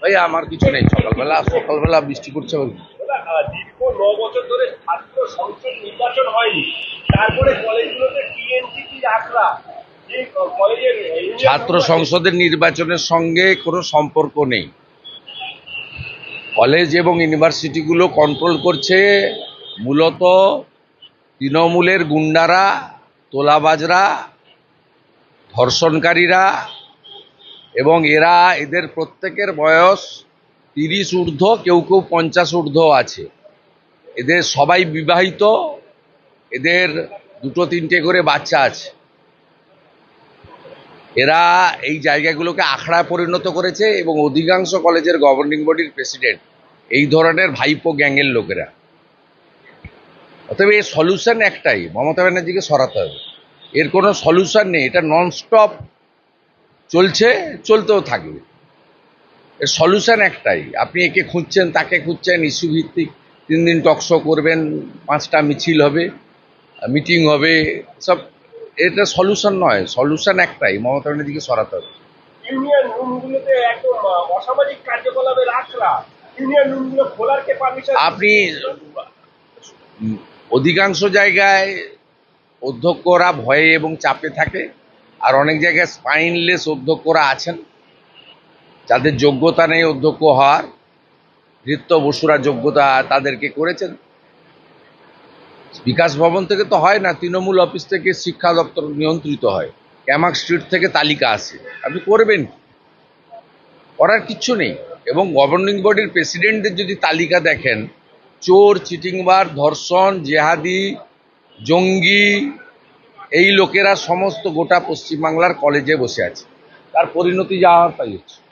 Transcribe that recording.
ভাই আমার কিছু নেই। সকালবেলা সকালবেলা বৃষ্টি করছে আবার দীর্ঘ ন বছর ধরে ছাত্র সংসদ নির্বাচন হয়নি। তারপরে কলেজগুলোতে টিএনসিপি আখড়া। ছাত্র সংসদের নির্বাচনের সঙ্গে কোনো সম্পর্ক নেই। কলেজ এবং ইউনিভার্সিটিগুলো কন্ট্রোল করছে মূলত তৃণমূলের গুন্ডারা তোলাবাজরা ধর্ষণকারীরা এবং এরা এদের প্রত্যেকের বয়স তিরিশ ঊর্ধ্ব, কেউ কেউ পঞ্চাশ ঊর্ধ্ব আছে। এদের সবাই বিবাহিত, এদের দুটো তিনটে করে বাচ্চা আছে। এরা এই জায়গাগুলোকে আখড়ায় পরিণত করেছে এবং অধিকাংশ কলেজের গভর্নিং বডির প্রেসিডেন্ট এই ধরনের ভাইপো গ্যাংয়ের লোকেরা। অতএব এর সলিউশন একটাই, মমতা ব্যানার্জিকে সরাতে হবে। এর কোনো সলিউশন নেই। এটা ননস্টপ চলছে চলতেও থাকবে। এর সলিউশন একটাই। আপনি একে খুঁজছেন তাকে খুঁজছেন ইস্যু ভিত্তিক তিন দিন টকশো করবেন পাঁচটা মিছিল হবে মিটিং হবে সব এটা সলিউশন নয়। সলিউশন একটাই মমতা ব্যানার্জিকে সরাতে হবে। ইউনিয়ন রুমগুলোতে একদম অসামাজিক কার্যকলাপের আখড়া ইউনিয়ন রুমগুলো খোলার কে পারমিশন আপনি অধিকাংশ জায়গায় অধ্যক্ষরা ভয়ে এবং চাপে থাকে আর অনেক জায়গায় স্পাইনলেস অধ্যক্ষরা আছেন। যাদের যোগ্যতা নেই অধ্যক্ষ হওয়ার নৃত্য বসুরা যোগ্যতা তাদেরকে করেছেন। বিকাশ ভবন থেকে তো হয় না, তৃণমূল অফিস থেকে শিক্ষা দপ্তর নিয়ন্ত্রিত হয়। ক্যামাক স্ট্রিট থেকে তালিকা আসে। আপনি করবেন করার কিচ্ছু নেই। এবং গভর্নিং বডির প্রেসিডেন্টদের যদি তালিকা দেখেন, চোর চিটিংবার ধর্ষণ, জেহাদি জঙ্গি, এই লোকেরা সমস্ত গোটা পশ্চিমবাংলার কলেজে বসে আছে। তার পরিণতি যা হওয়ার তাই হচ্ছে।